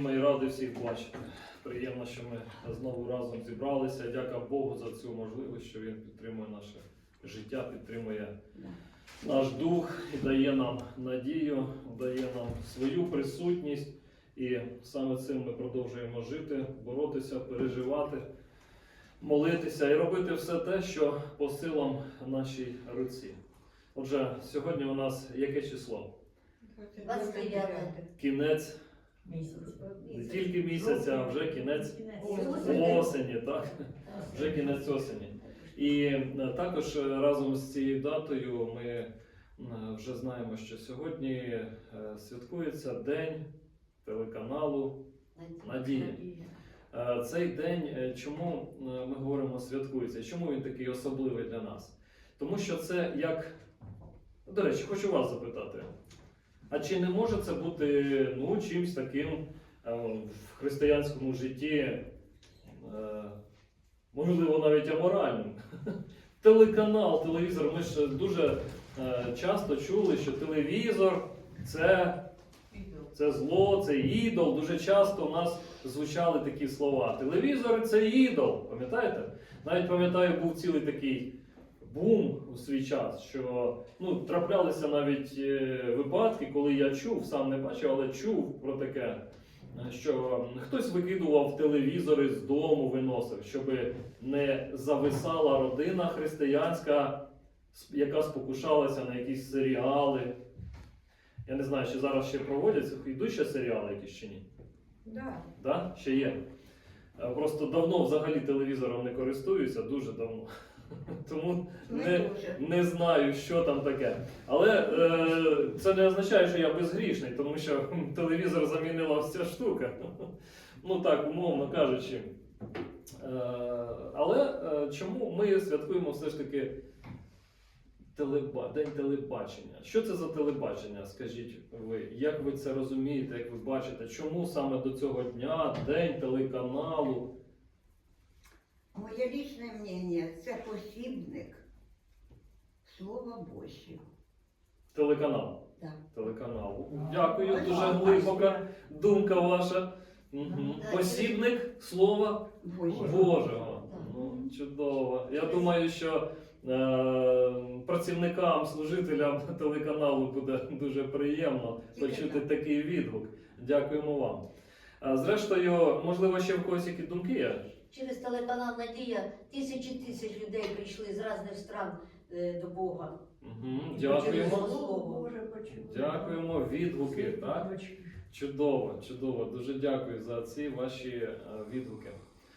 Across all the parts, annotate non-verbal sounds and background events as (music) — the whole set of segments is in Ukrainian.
Ми раді всіх бачити. Приємно, що ми знову разом зібралися. Дяка Богу за цю можливість, що Він підтримує наше життя, підтримує наш дух і дає нам надію, дає нам свою присутність. І саме цим ми продовжуємо жити, боротися, переживати, молитися і робити все те, що по силам нашій руці. Отже, сьогодні у нас яке число? 29. Кінець не тільки місяця, а вже кінець осені, так? Вже кінець осені. І е, також е, разом з цією датою ми е, вже знаємо, що сьогодні святкується День телеканалу Надія. Цей день, чому ми говоримо святкується? Чому він такий особливий для нас? Тому що це як. До речі, хочу вас запитати. А чи не може це бути ну, чимось таким е, в християнському житті, е, можливо, навіть аморальним? (laughs) Телеканал, телевізор. Ми ж дуже е, часто чули, що телевізор це, це зло, це ідол. Дуже часто у нас звучали такі слова. Телевізор це ідол. Пам'ятаєте? Навіть пам'ятаю, був цілий такий бум у свій час, що ну, траплялися навіть е, випадки, коли я чув, сам не бачив, але чув про таке, е, що хтось викидував телевізори з дому, виносив, щоб не зависала родина християнська, яка спокушалася на якісь серіали. Я не знаю, чи зараз ще проводяться, йдуть ще серіали якісь чи ні? Да. Да? Ще є. Е, Просто давно взагалі телевізором не користуюся, дуже давно. (laughs) Тому не, не знаю, що там таке. Але е, це не означає, що я безгрішний, тому що телевізор замінила вся штука. (laughs) Ну так, умовно кажучи. Е, але е, чому ми святкуємо все ж таки телеба... День телебачення? Що це за телебачення? Скажіть ви, як ви це розумієте, як ви бачите? Чому саме до цього дня, день телеканалу? Моє лічне мнення це посібник Слова Божого. Телеканал. Так. Телеканалу. Дякую, дуже глибока думка ваша. Мгм. Посібник слова Божого. Божого. Ну, чудово. Я думаю, що е, працівникам, служителям телеканалу буде дуже приємно почути такий відгук. Дякуємо вам. А, Зрештою, можливо, ще в когось які думки є? Через телеканал Надія тисячі тисяч людей прийшли з різних стран е, до Бога. Через Дякуємо. Дякуємо. Відгуки, так? Чудово, чудово. Дуже дякую за ці ваші е, відгуки.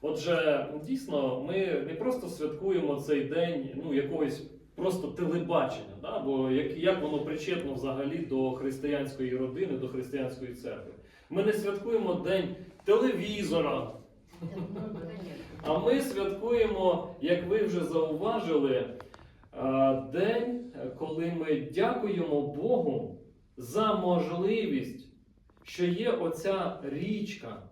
Отже, дійсно, ми не просто святкуємо цей день ну, якогось просто телебачення, да? бо як, як воно причетно взагалі до християнської родини, до християнської церкви. Ми не святкуємо день телевізора, а ми святкуємо, як ви вже зауважили, е, день, коли ми дякуємо Богу за можливість, що є оця річка,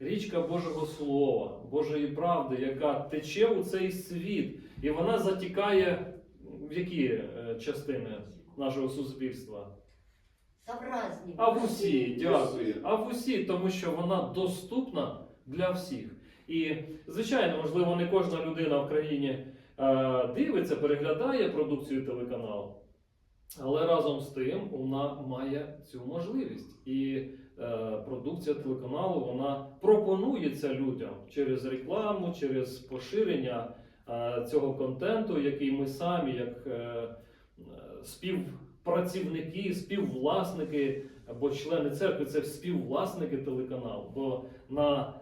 річка Божого Слова, Божої правди, яка тече у цей світ, і вона затікає в які е, частини нашого суспільства? А в усі, дякую. А в усі, тому що вона доступна для всіх. І, звичайно, можливо, не кожна людина в країні е, дивиться, переглядає продукцію телеканалу. Але разом з тим вона має цю можливість. І е, продукція телеканалу вона пропонується людям через рекламу, через поширення е, цього контенту, який ми самі, як е, співпрацівники, співвласники або члени церкви, це співвласники телеканалу. Бо на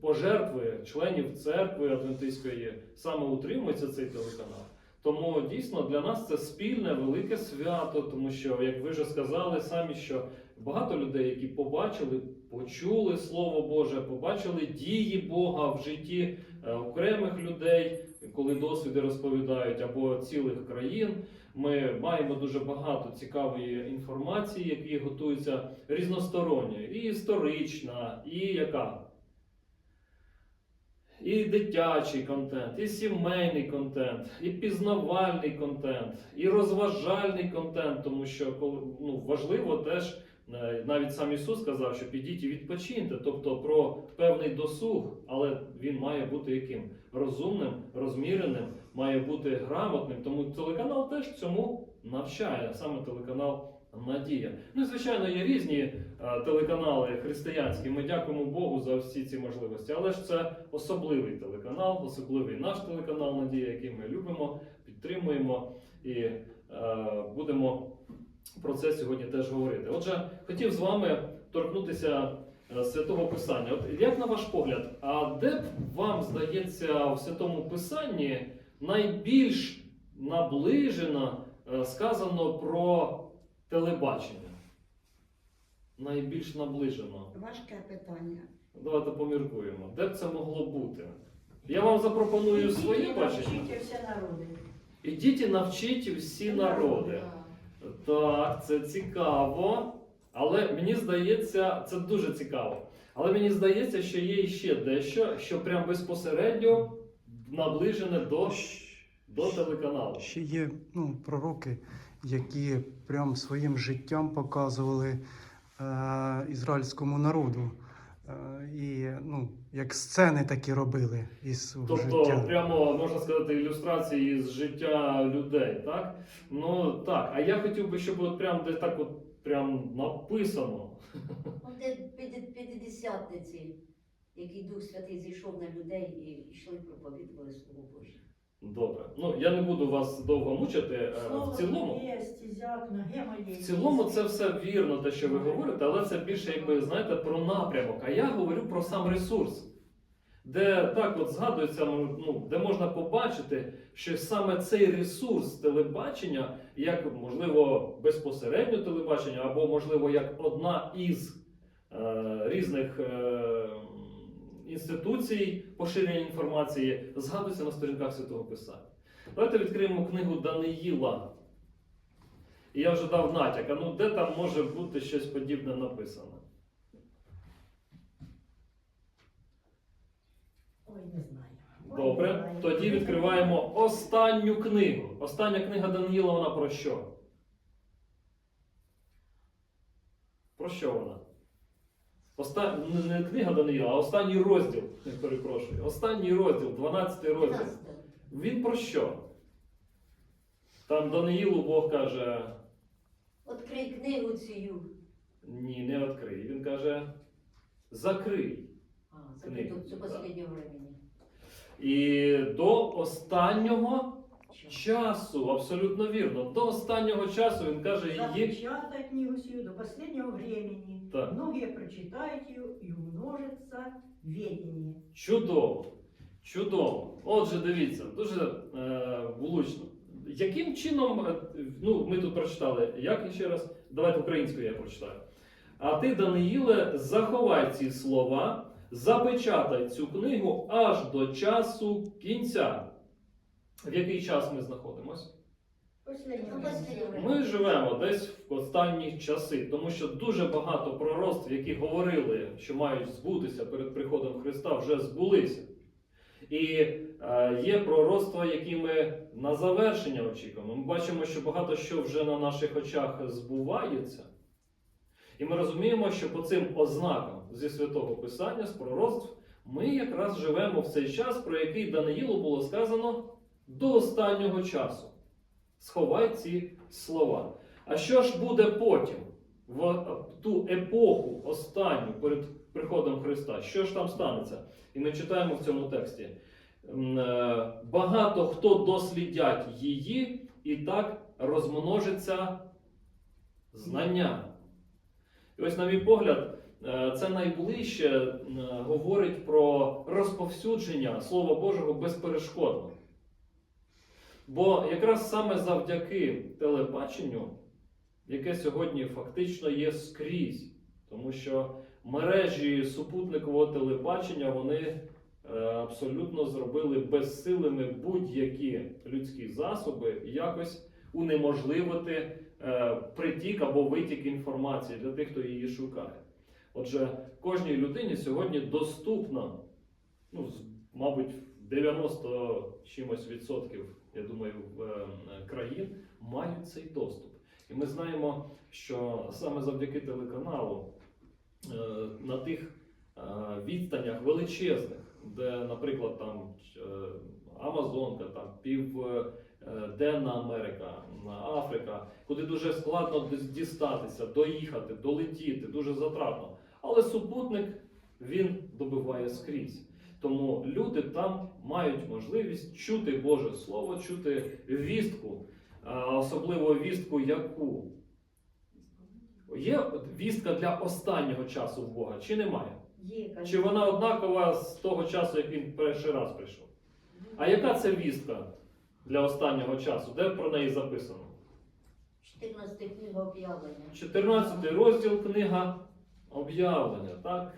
пожертви членів церкви Адвентистської саме утримується цей телеканал. Тому дійсно для нас це спільне велике свято, тому що, як ви вже сказали самі, що багато людей, які побачили, почули Слово Боже, побачили дії Бога в житті е, окремих людей, коли досвіди розповідають, або цілих країн. Ми маємо дуже багато цікавої інформації, які готуються різносторонньо, і історична, і яка і дитячий контент, і сімейний контент, і пізнавальний контент, і розважальний контент, тому що коли- ну, важливо теж Е, Навіть сам Ісус сказав, що підіть і відпочиньте, тобто про певний досуг, але він має бути яким? Розумним, розміреним, має бути грамотним. Тому телеканал теж цьому навчає, саме телеканал Надія. Ну звичайно, є різні е, телеканали християнські. Ми дякуємо Богу за всі ці можливості. Але ж це особливий телеканал, особливий наш телеканал Надія, який ми любимо, підтримуємо і е, будемо про це сьогодні теж говорити. Отже, хотів з вами торкнутися е, святого Писання. От як на ваш погляд, а де б вам здається в святому Писанні найбільш наближено сказано про телебачення? Найбільш наближено. Важке питання. Давайте поміркуємо. Де б це могло бути? Я вам запропоную своє бачення. Вчите всі народи. Ідіть і навчіть всі народи. Так, це цікаво. Але мені здається, це дуже цікаво. Але мені здається, що є ще дещо, що прям безпосередньо наближене до, до телеканалу. Ще є ну, пророки, які прям своїм життям показували е, ізраїльському народу. Е, і ну, як сцени такі робили із Тобто, життя. прямо можна сказати, ілюстрації з життя людей, так? Ну так. А я хотів би, щоб от прям десь так от прям написано. От де п'яти- який Дух Святий зійшов на людей і йшли проповідували Слово Боже. Добре. Ну я не буду вас довго мучити. Е, Слово В цілому. є, стізяк. В цілому це все вірно, те, що ви говорите, але це більше, якби знаєте, про напрямок. А я говорю про сам ресурс, де так от згадується, ну, де можна побачити, що саме цей ресурс телебачення, як можливо безпосередньо телебачення, або можливо як одна із е, різних е, інституцій поширення інформації, згадується на сторінках Святого Писання. Давайте відкриємо книгу Даниїла. І я вже дав натяк, а ну де там може бути щось подібне написано? Ой, не знаю. Добре, тоді відкриваємо останню книгу. Остання книга Даниїла, вона про що? Про що вона? Оста... Не не книга Даниїла, а останній розділ. Я перепрошую. Останній розділ, 12 розділ. Він про що? Там Даниїлу Бог каже: Открий книгу цю. ні, не відкрий. Він каже: закрий. А, це Книгу, тут, це да. І до останнього? Часу, абсолютно вірно. До останнього часу він каже її. Запечатай книгу сию до последнего времени. Так. Многие прочитают ее и умножится ведение. Чудово. Чудово. Отже, дивіться, дуже е, влучно. Яким чином, е, ну, ми тут прочитали, як ще раз, давайте українською я прочитаю. А ти, Даниїле, заховай ці слова, запечатай цю книгу аж до часу кінця. В який час ми знаходимося? Ми живемо десь в останні часи, тому що дуже багато пророцтв, які говорили, що мають збутися перед приходом Христа, вже збулися. І е, є пророцтва, які ми на завершення очікуємо. Ми бачимо, що багато що вже на наших очах збувається. І ми розуміємо, що по цим ознакам зі святого Писання, з пророцтв, ми якраз живемо в цей час, про який Даниїлу було сказано до останнього часу. Сховай ці слова. А що ж буде потім, в ту епоху останню перед приходом Христа? Що ж там станеться? І ми читаємо в цьому тексті. Е, Багато хто дослідять її, і так розмножиться знання. І ось, на мій погляд, е, це найближче е, говорить про розповсюдження Слова Божого безперешкодно. Бо якраз саме завдяки телебаченню, яке сьогодні фактично є скрізь, тому що мережі супутникового телебачення вони е, абсолютно зробили безсилими будь-які людські засоби якось унеможливити е, притік або витік інформації для тих, хто її шукає. Отже, кожній людині сьогодні доступно, ну, мабуть, 90 чимось відсотків, я думаю, е, країн мають цей доступ. І ми знаємо, що саме завдяки телеканалу е, на тих е, відстанях величезних, де, наприклад, там Амазонка, там Південна Америка, Африка, куди дуже складно дістатися, доїхати, долетіти, дуже затратно. Але супутник він добиває скрізь. Тому люди там мають можливість чути Боже Слово, чути вістку, особливо вістку яку? Є вістка для останнього часу в Бога, чи немає? Є. Чи вона однакова з того часу, як він перший раз прийшов? А яка це вістка для останнього часу? Де про неї записано? 14 книга об'явлення. 14 розділ книга об'явлення. Так?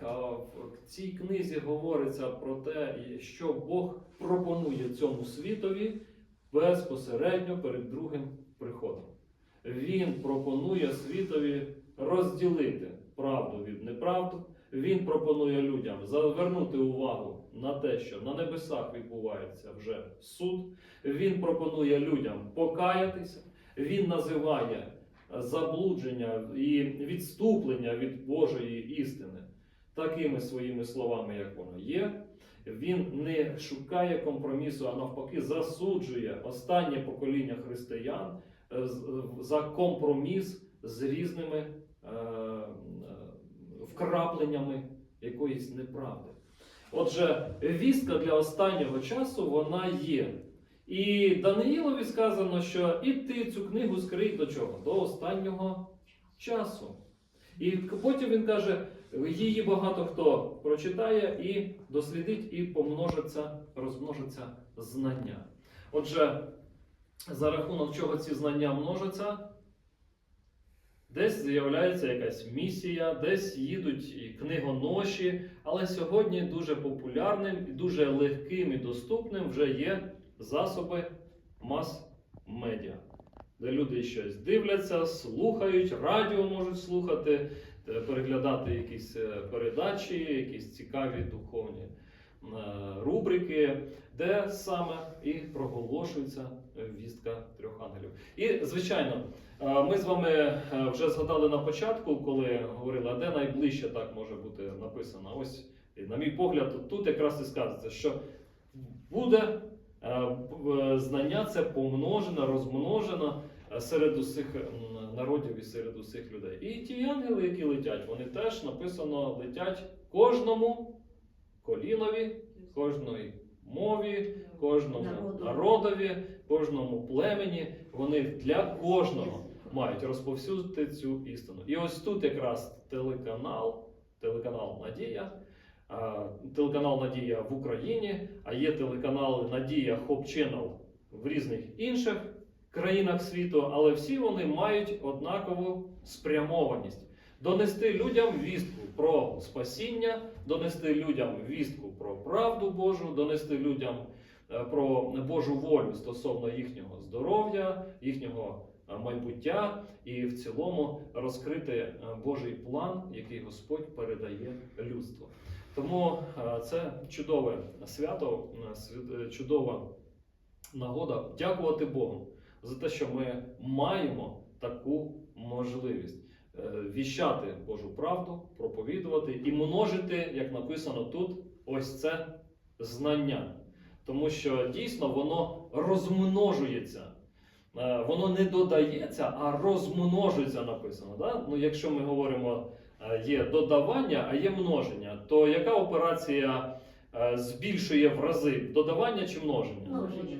В цій книзі говориться про те, що Бог пропонує цьому світові безпосередньо перед другим приходом. Він пропонує світові розділити правду від неправди. Він пропонує людям звернути увагу на те, що на небесах відбувається вже суд. Він пропонує людям покаятися. Він називає заблудження і відступлення від Божої істини такими своїми словами, як воно є. Він не шукає компромісу, а навпаки, засуджує останнє покоління християн е, за компроміс з різними е, е, вкрапленнями якоїсь неправди. Отже, вістка для останнього часу вона є. І Даниїлові сказано, що і ти цю книгу скрий до чого? До останнього часу. І потім він каже: її багато хто прочитає і дослідить, і помножиться, розмножиться знання. Отже, за рахунок чого ці знання множаться, десь з'являється якась місія, десь їдуть книгоноші, але сьогодні дуже популярним дуже легким і доступним вже є засоби мас-медіа, де люди щось дивляться, слухають, радіо можуть слухати, е, переглядати якісь е, передачі, якісь цікаві духовні е, рубрики, де саме і проголошується вістка трьох ангелів. І, звичайно, ми з вами вже згадали на початку, коли говорили, а де найближче так може бути написано. Ось, на мій погляд, тут якраз і сказується, що буде знання це помножено, розмножено е, серед усіх народів і серед усіх людей. І ті ангели, які летять, вони теж написано летять кожному колінові, кожної мові, кожному народові, кожному племені. Вони для кожного мають розповсюдити цю істину. І ось тут якраз телеканал, телеканал Надія, телеканал Надія в Україні, а є телеканали Надія Hope Channel в різних інших країнах світу, але всі вони мають однакову спрямованість. Донести людям вістку про спасіння, донести людям вістку про правду Божу, донести людям е, про Божу волю стосовно їхнього здоров'я, їхнього е, майбуття і в цілому розкрити е, Божий план, який Господь передає людству. Тому е, це чудове свято, е, е, чудова нагода дякувати Богу за те, що ми маємо таку можливість віщати Божу правду, проповідувати і множити, як написано тут, ось це знання. Тому що дійсно воно розмножується. Воно не додається, а розмножується написано. Да? Ну, якщо ми говоримо, є додавання, а є множення, то яка операція е, збільшує в рази? Додавання чи множення? Множення.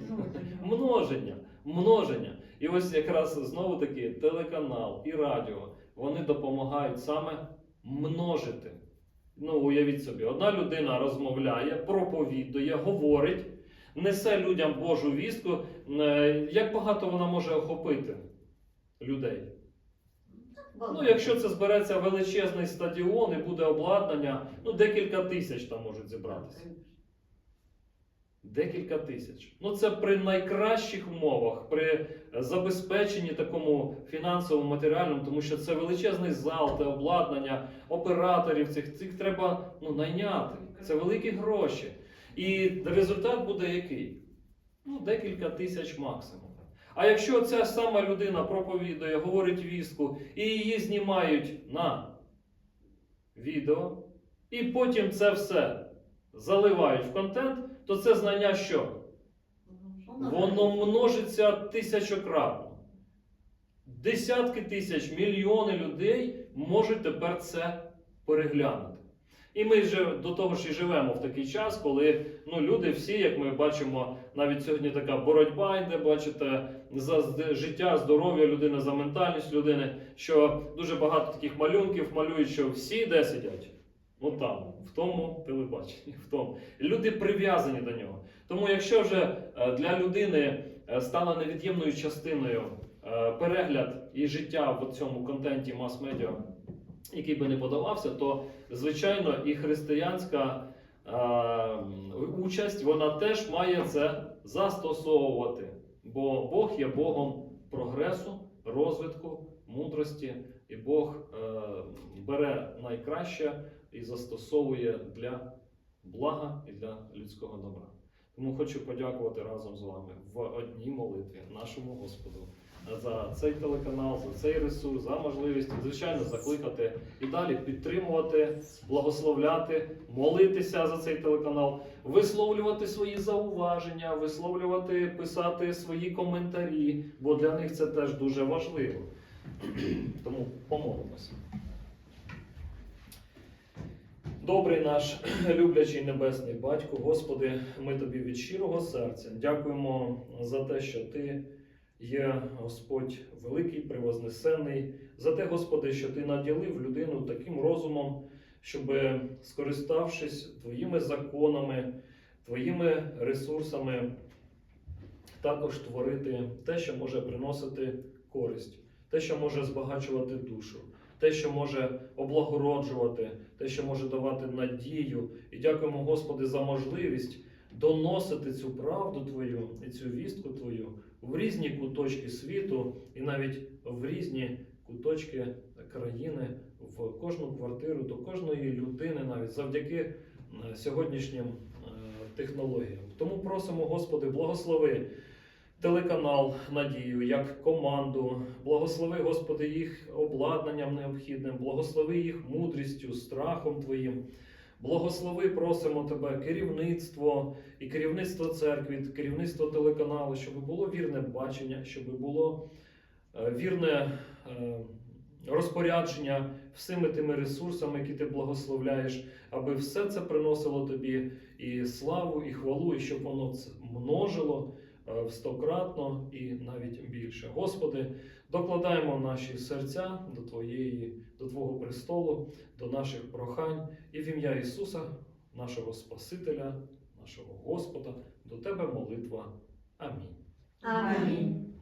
Множення, множення. І ось якраз знову таки телеканал і радіо вони допомагають саме множити. Ну, уявіть собі, одна людина розмовляє, проповідує, говорить, несе людям Божу вістку. Е, Як багато вона може охопити людей? Ну, якщо це збереться величезний стадіон і буде обладнання, ну декілька тисяч там можуть зібратися. Декілька тисяч. Ну це при найкращих умовах, при забезпеченні такому фінансовому матеріальному, тому що це величезний зал, те обладнання, операторів цих цих треба ну, найняти. Це великі гроші. І результат буде який? Ну, декілька тисяч максимум. А якщо ця сама людина проповідує, говорить вістку, і її знімають на відео, і потім це все заливають в контент, то це знання що? Воно множиться тисячократно. Десятки тисяч, мільйони людей можуть тепер це переглянути. І ми вже до того ж і живемо в такий час, коли ну, люди всі, як ми бачимо, навіть сьогодні така боротьба йде, бачите, за життя, здоров'я людини, за ментальність людини, що дуже багато таких малюнків малюють, що всі де сидять. Ну там, в тому телебаченні, в тому. Люди прив'язані до нього. Тому, якщо вже е, для людини е, стала невід'ємною частиною е, перегляд і життя в цьому контенті мас-медіа, який би не подавався, то звичайно і християнська е, участь вона теж має це застосовувати. Бо Бог є Богом прогресу, розвитку, мудрості, і Бог е, бере найкраще і застосовує для блага і для людського добра. Тому хочу подякувати разом з вами в одній молитві нашому Господу за цей телеканал, за цей ресурс, за можливість, звичайно, закликати і далі підтримувати, благословляти, молитися за цей телеканал, висловлювати свої зауваження, висловлювати, писати свої коментарі, бо для них це теж дуже важливо. (clears throat) Тому помолимося. Добрий наш (clears throat) люблячий небесний батько, Господи, ми тобі від щирого серця дякуємо за те, що ти є Господь великий, превознесений, за те, Господи, що ти наділив людину таким розумом, щоб, скориставшись твоїми законами, твоїми ресурсами, також творити те, що може приносити користь, те, що може збагачувати душу, те, що може облагороджувати, те, що може давати надію. І дякуємо, Господи, за можливість доносити цю правду Твою і цю вістку Твою в різні куточки світу і навіть в різні куточки країни, в кожну квартиру, до кожної людини, навіть завдяки е, сьогоднішнім е, технологіям. Тому просимо, Господи, благослови телеканал Надію як команду, благослови, Господи, їх обладнанням необхідним, благослови їх мудрістю, страхом Твоїм. Благослови, просимо тебе, керівництво і керівництво церкви, керівництво телеканалу, щоб було вірне бачення, щоб було е, вірне е, розпорядження всіми тими ресурсами, які ти благословляєш, аби все це приносило тобі і славу, і хвалу, і щоб воно це множило в стократно і навіть більше. Господи, докладаємо наші серця до Твоєї, до Твого престолу, до наших прохань і в ім'я Ісуса, нашого Спасителя, нашого Господа, до Тебе молитва. Амінь. Амінь.